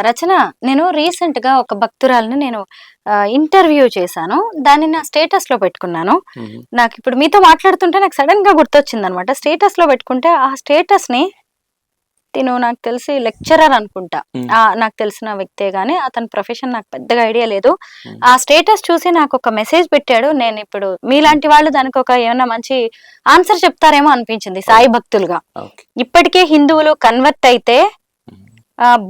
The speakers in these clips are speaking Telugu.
రచన నేను రీసెంట్గా ఒక భక్తురాలను నేను ఇంటర్వ్యూ చేశాను. దాన్ని నా స్టేటస్లో పెట్టుకున్నాను. నాకు ఇప్పుడు మీతో మాట్లాడుతుంటే నాకు సడన్గా గుర్తొచ్చింది అనమాట స్టేటస్లో పెట్టుకుంటే ఆ స్టేటస్ని తిను నాకు తెలిసి లెక్చరర్ అనుకుంటా. ఆ నాకు తెలిసిన వ్యక్తే గానీ అతని ప్రొఫెషన్ నాకు పెద్దగా ఐడియా లేదు. ఆ స్టేటస్ చూసి నాకు ఒక మెసేజ్ పెట్టాడు. నేను ఇప్పుడు మీలాంటి వాళ్ళు దానికి ఒక ఏమైనా మంచి ఆన్సర్ చెప్తారేమో అనిపించింది సాయి భక్తులుగా. ఇప్పటికే హిందువులు కన్వర్ట్ అయితే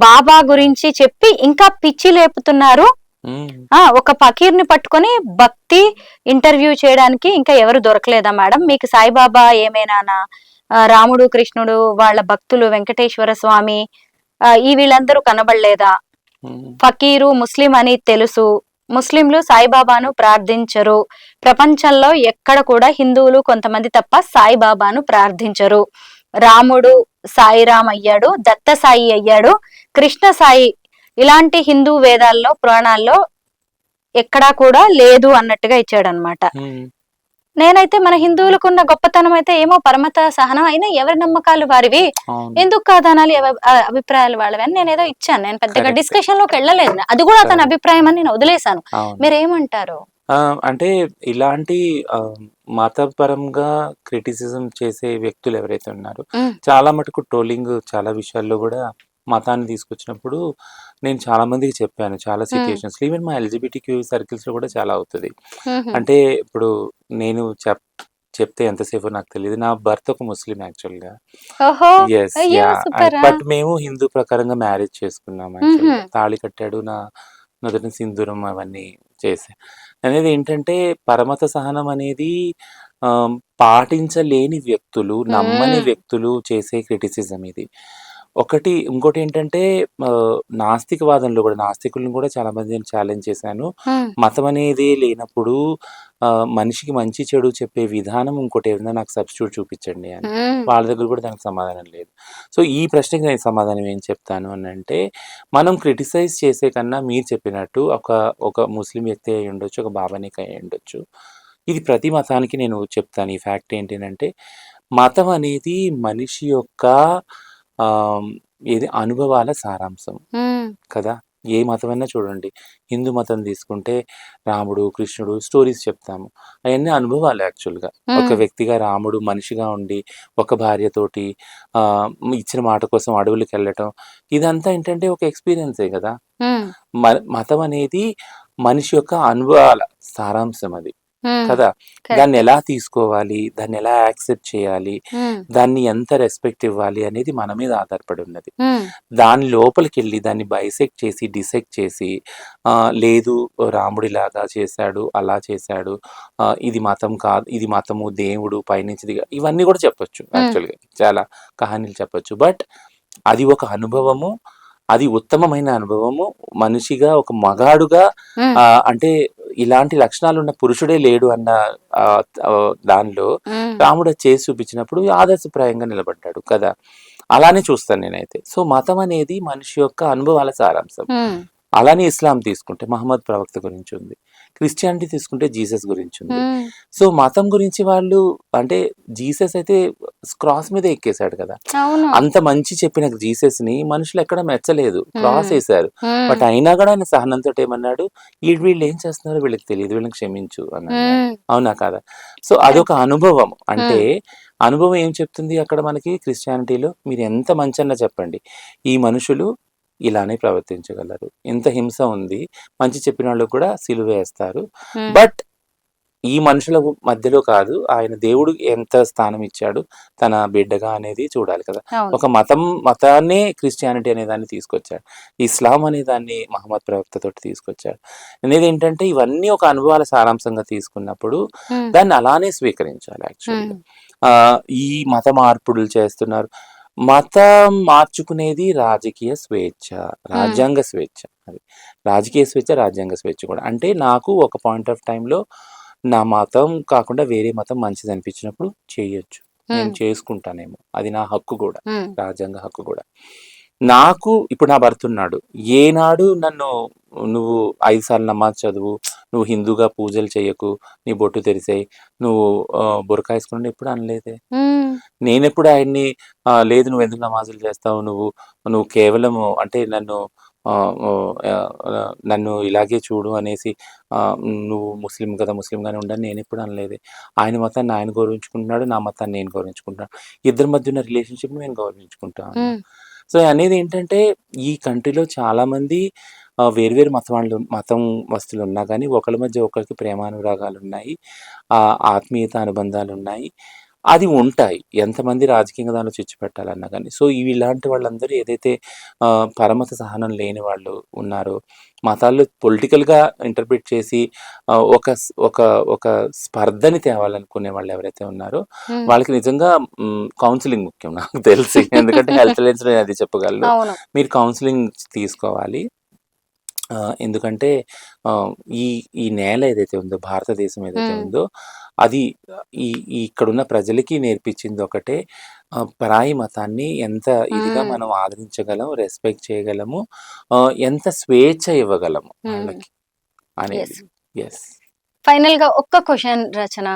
బాబా గురించి చెప్పి ఇంకా పిచ్చి లేపుతున్నారు. ఒక ఫకీర్ని పట్టుకొని భక్తి ఇంటర్వ్యూ చేయడానికి ఇంకా ఎవరు దొరకలేదా మేడం? మీకు సాయిబాబా ఏమైనానా? ఆ, రాముడు కృష్ణుడు వాళ్ళ భక్తులు వెంకటేశ్వర స్వామి ఈ వీళ్ళందరూ కనబడలేదా. ఫకీరు ముస్లిం అని తెలుసు. ముస్లింలు సాయిబాబాను ప్రార్థించరు. ప్రపంచంలో ఎక్కడ కూడా హిందువులు కొంతమంది తప్ప సాయిబాబాను ప్రార్థించరు. రాముడు సాయిరామ్ అయ్యాడు దత్త సాయి అయ్యాడు కృష్ణ సాయి. ఇలాంటి హిందూ వేదాల్లో పురాణాల్లో ఎక్కడా కూడా లేదు అన్నట్టుగా ఇచ్చాడు అనమాట మ్మ్. నేనైతే మన హిందువులకు ఉన్న గొప్పతనం అయితే ఏమో పరమత సహనం అయినా ఎవరి నమ్మకాలు వారివి? ఎందుకు కాదనాలి అభిప్రాయాలు వాళ్ళవి అని నేను ఏదో ఇచ్చాను. నేను పెద్దగా. డిస్కషన్లోకి వెళ్ళలేదు. అది కూడా అతని. అభిప్రాయం అని నేను వదిలేశాను. మీరేమంటారు? అంటే ఇలాంటి మతపరంగా క్రిటిసిజం చేసే వ్యక్తులు ఎవరైతే ఉన్నారో. చాలా మటుకు ట్రోలింగ్ చాలా విషయాల్లో కూడా మతాన్ని తీసుకొచ్చినప్పుడు నేను చాలా మందికి చెప్పాను. చాలా సిచ్యుయేషన్స్ ఈవెన్ మా ఎల్జిబిటీ క్యూ సర్కిల్స్లో కూడా చాలా అవుతుంది. అంటే ఇప్పుడు నేను చెప్ చెప్తే ఎంతసేపు నాకు తెలియదు నా భర్త ఒక ముస్లిం యాక్చువల్గా. Yes ya. బట్ మేము హిందూ ప్రకారంగా మ్యారేజ్ చేసుకున్నాం. తాళి కట్టాడు నా నుదుటిన సింధూరం అవన్నీ చేసా. అనేది ఏంటంటే పరమత సహనం అనేది పాటించలేని వ్యక్తులు నమ్మని మ్మ్. వ్యక్తులు చేసే క్రిటిసిజం ఇది. ఒకటి ఇంకోటి ఏంటంటే ఆ, నాస్తికవాదంలో కూడా నాస్తికులను కూడా చాలా మంది ఛాలెంజ్ చేశాను. మతం అనేది లేనప్పుడు ఆ, మనిషికి మంచి చెడు చెప్పే విధానం ఇంకోటి ఏదైనా నాకు సబ్స్టిట్యూట్ చూపించండి అని. వాళ్ళ దగ్గర కూడా దానికి సమాధానం లేదు. సో ఈ ప్రశ్నకి నేను సమాధానం ఏం చెప్తాను అని అంటే మనం క్రిటిసైజ్ చేసే కన్నా మీరు చెప్పినట్టు ఒక ఒక ముస్లిం వ్యక్తి అయి ఉండొచ్చు ఒక బాబానిక్ అయి ఉండొచ్చు. ఇది ప్రతి మతానికి నేను చెప్తాను. ఈ ఫ్యాక్ట్ ఏంటంటే మతం అనేది మనిషి యొక్క ఏది అనుభవాల సారాంశం. కదా ఏ మతమైనా చూడండి హిందూ మతం తీసుకుంటే రాముడు కృష్ణుడు స్టోరీస్ చెప్తాము అవన్నీ అనుభవాలు యాక్చువల్గా ఒక. వ్యక్తిగా రాముడు మనిషిగా ఉండి ఒక భార్యతోటి ఆ, ఇచ్చిన మాట కోసం అడవులకు వెళ్ళటం ఇదంతా ఏంటంటే ఒక ఎక్స్పీరియన్సే కదా మతం అనేది మనిషి యొక్క అనుభవాల సారాంశం అది. కదా. దాన్ని ఎలా తీసుకోవాలి? దాన్ని ఎలా యాక్సెప్ట్ చేయాలి. దాన్ని ఎంత రెస్పెక్ట్ ఇవ్వాలి అనేది మన మీద ఆధారపడి ఉన్నది. దాని లోపలికి వెళ్ళి దాన్ని బైసెక్ట్ చేసి డిసెక్ట్ చేసి ఆ, లేదు రాముడిలాగా చేశాడు అలా చేశాడు ఇది మతం కాదు ఇది మతము దేవుడు పైనుంచి దిగా ఇవన్నీ కూడా చెప్పొచ్చు యాక్చువల్గా. చాలా కహానీలు చెప్పొచ్చు. బట్ అది ఒక అనుభవము అది ఉత్తమమైన అనుభవము మనిషిగా ఒక మగాడుగా అంటే ఇలాంటి లక్షణాలు ఉన్న పురుషుడే లేడు అన్న దానిలో. రాముడు చేసి చూపించినప్పుడు ఆదర్శప్రాయంగా నిలబడ్డాడు కదా అలానే చూస్తాను నేనైతే సో మతం అనేది మనిషి యొక్క అనుభవాల సారాంశం. అలానే ఇస్లాం తీసుకుంటే మహమ్మద్ ప్రవక్త గురించి ఉంది క్రిస్టియానిటీ తీసుకుంటే జీసస్ గురించి ఉంది. సో మతం గురించి వాళ్ళు అంటే జీసస్ అయితే క్రాస్ మీద ఎక్కేశాడు కదా. అంత మంచి చెప్పిన జీసస్ని మనుషులు ఎక్కడ మెచ్చలేదు. క్రాస్. వేశారు. బట్ అయినా కూడా ఆయన సహనంతో ఏమన్నాడు వీళ్ళు ఏం చేస్తున్నారో వీళ్ళకి తెలియదు వీళ్ళని క్షమించు అన్నాడు. అవునా కాదా? సో అదొక అనుభవం. అంటే అనుభవం ఏం చెప్తుంది అక్కడ మనకి క్రిస్టియానిటీలో? మీరు ఎంత మంచన్నా చెప్పండి. ఈ మనుషులు ఇలానే ప్రవర్తించగలరు. ఎంత హింస ఉంది మంచి చెప్పిన వాళ్ళు కూడా సిలువ వేస్తారు. బట్ ఈ మనుషుల మధ్యలో కాదు ఆయన దేవుడు ఎంత స్థానం ఇచ్చాడు తన బిడ్డగా అనేది చూడాలి కదా. ఒక మతం మతాన్నే క్రిస్టియానిటీ అనే దాన్ని తీసుకొచ్చాడు. ఇస్లాం అనే దాన్ని మహమ్మద్ ప్రవక్త తోటి తీసుకొచ్చాడు. అనేది ఏంటంటే ఇవన్నీ ఒక అనుభవాల సారాంశంగా తీసుకున్నప్పుడు. దాన్ని అలానే స్వీకరించాలి యాక్చువల్గా. ఈ మత మార్పుడులు చేస్తున్నారు. మతం మార్చుకునేది రాజకీయ స్వేచ్ఛ రాజ్యాంగ స్వేచ్ఛ. అది రాజకీయ స్వేచ్ఛ రాజ్యాంగ స్వేచ్ఛ కూడా. అంటే నాకు ఒక పాయింట్ ఆఫ్ టైంలో నా మతం కాకుండా వేరే మతం మంచిది అనిపించినప్పుడు చేయొచ్చు. నేను. చేసుకుంటానేమో. అది నా హక్కు కూడా. రాజ్యాంగ హక్కు కూడా. నాకు ఇప్పుడు నా భర్త ఉన్నాడు. ఏనాడు నన్ను నువ్వు ఐదు సార్లు నమాజ్ చదువు నువ్వు హిందూగా పూజలు చేయకు నీ బొట్టు తెరిసాయి నువ్వు బురకా వేసుకుని ఎప్పుడు అనలేదే. నేనెప్పుడు ఆయన్ని లేదు నువ్వు ఎందుకు నమాజులు చేస్తావు? నువ్వు నువ్వు కేవలం అంటే నన్ను నన్ను ఇలాగే చూడు అనేసి నువ్వు ముస్లిం కదా ముస్లింగానే ఉండని నేను ఎప్పుడు అనలేదు. ఆయన మతాన్ని ఆయన గౌరవించుకుంటున్నాడు నా మతాన్ని నేను గౌరవించుకుంటున్నాను ఇద్దరి మధ్య ఉన్న రిలేషన్షిప్ నేను గౌరవించుకుంటాను సో అనేది ఏంటంటే ఈ కంట్రీలో చాలా మంది ఆ, వేరువేరు మతం వాళ్ళు మతం వస్తువులు ఉన్నా కానీ ఒకరి మధ్య ఒకరికి ప్రేమానురాగాలు ఉన్నాయి ఆ, ఆత్మీయత అనుబంధాలు ఉన్నాయి అది ఉంటాయి. ఎంతమంది రాజకీయంగా దానిలో చిచ్చు పెట్టాలన్నా కానీ. సో ఇవి ఇలాంటి వాళ్ళందరూ ఏదైతే పరమత సహనం లేని వాళ్ళు ఉన్నారో మతాల్లో పొలిటికల్గా ఇంటర్ప్రిట్ చేసి ఒక ఒక ఒక స్పర్ధని తేవాలనుకునే వాళ్ళు ఎవరైతే ఉన్నారో. వాళ్ళకి నిజంగా కౌన్సిలింగ్ ముఖ్యం నాకు తెలిసి. ఎందుకంటే హెల్త్ లైన్స్ అది చెప్పగలను. మీరు కౌన్సిలింగ్ తీసుకోవాలి. ఎందుకంటే ఈ ఈ నేల ఏదైతే ఉందో భారతదేశం ఏదైతే. ఉందో అది ఈ ఇక్కడున్న ప్రజలకి నేర్పించింది ఒకటే. పరాయి మతాన్ని ఎంత ఇదిగా. మనం ఆదరించగలం రెస్పెక్ట్ చేయగలము ఎంత స్వేచ్ఛ ఇవ్వగలము మ్మ్. వాళ్ళకి అనేది. ఎస్ ఫైనల్గా ఒక్క క్వశ్చన్ రచన.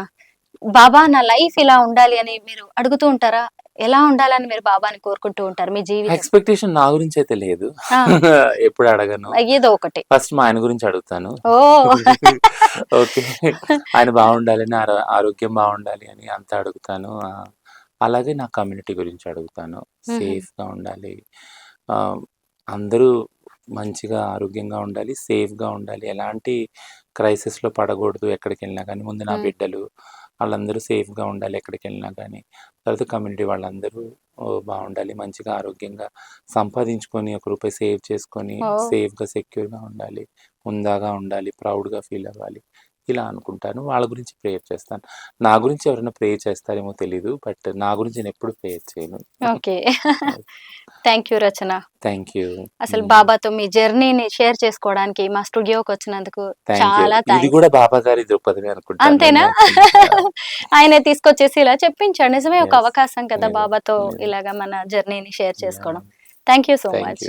బాబా నా లైఫ్ ఇలా ఉండాలి అని మీరు అడుగుతూ ఉంటారా? ఎలా ఉండాలని మీరు బాబాని కోరుకుంటూ ఉంటారు మీ జీవితం? ఎక్స్పెక్టేషన్ నా గురించి అయితే లేదు. ఎప్పుడు అడగను. ఏదో ఒకటి. ఫస్ట్ మా ఆయన గురించి అడుగుతాను. ఓకే. ఆయన బాగుండాలని ఆరో- ఆరోగ్యం బాగుండాలి అని అంతా అడుగుతాను. అలాగే నా కమ్యూనిటీ గురించి అడుగుతాను. మ్మ్. సేఫ్గా ఉండాలి. అందరూ మంచిగా ఆరోగ్యంగా ఉండాలి సేఫ్గా ఉండాలి. ఎలాంటి క్రైసిస్లో పడకూడదు ఎక్కడికి వెళ్ళినా కానీ ముందు నా. బిడ్డలు వాళ్ళందరూ సేఫ్గా ఉండాలి ఎక్కడికి వెళ్ళినా కానీ తర్వాత కమ్యూనిటీ వాళ్ళందరూ బాగుండాలి. మంచిగా ఆరోగ్యంగా సంపాదించుకొని ఒక రూపాయి సేవ్ చేసుకొని. సేఫ్గా సెక్యూర్గా ఉండాలి. హుందాగా ఉండాలి. ప్రౌడ్గా ఫీల్ అవ్వాలి. ఇలా అనుకుంటాను. వాళ్ళ గురించి ప్రేయర్ చేస్తాను. నా గురించి ఎవరైనా ప్రేయర్ చేస్తారేమో తెలీదు. బట్ నా గురించి నేను ఎప్పుడు ప్రేయర్ చేయను. Okay. Thank you Rachana. Thank you. అసలు బాబాతో మీ జర్నీని షేర్ చేసుకోవడానికి మా స్టూడియోకి వచ్చినందుకు చాలా ఇది కూడా బాబా గారి దృక్పథమే అనుకుంటాను. అంతేనా. ఆయన తీసుకొచ్చేసి ఇలా చెప్పించాడు. నిజమే ఒక. అవకాశం కదా బాబాతో. ఇలాగా మన జర్నీని షేర్ చేసుకోవడం. Thank you so thank much.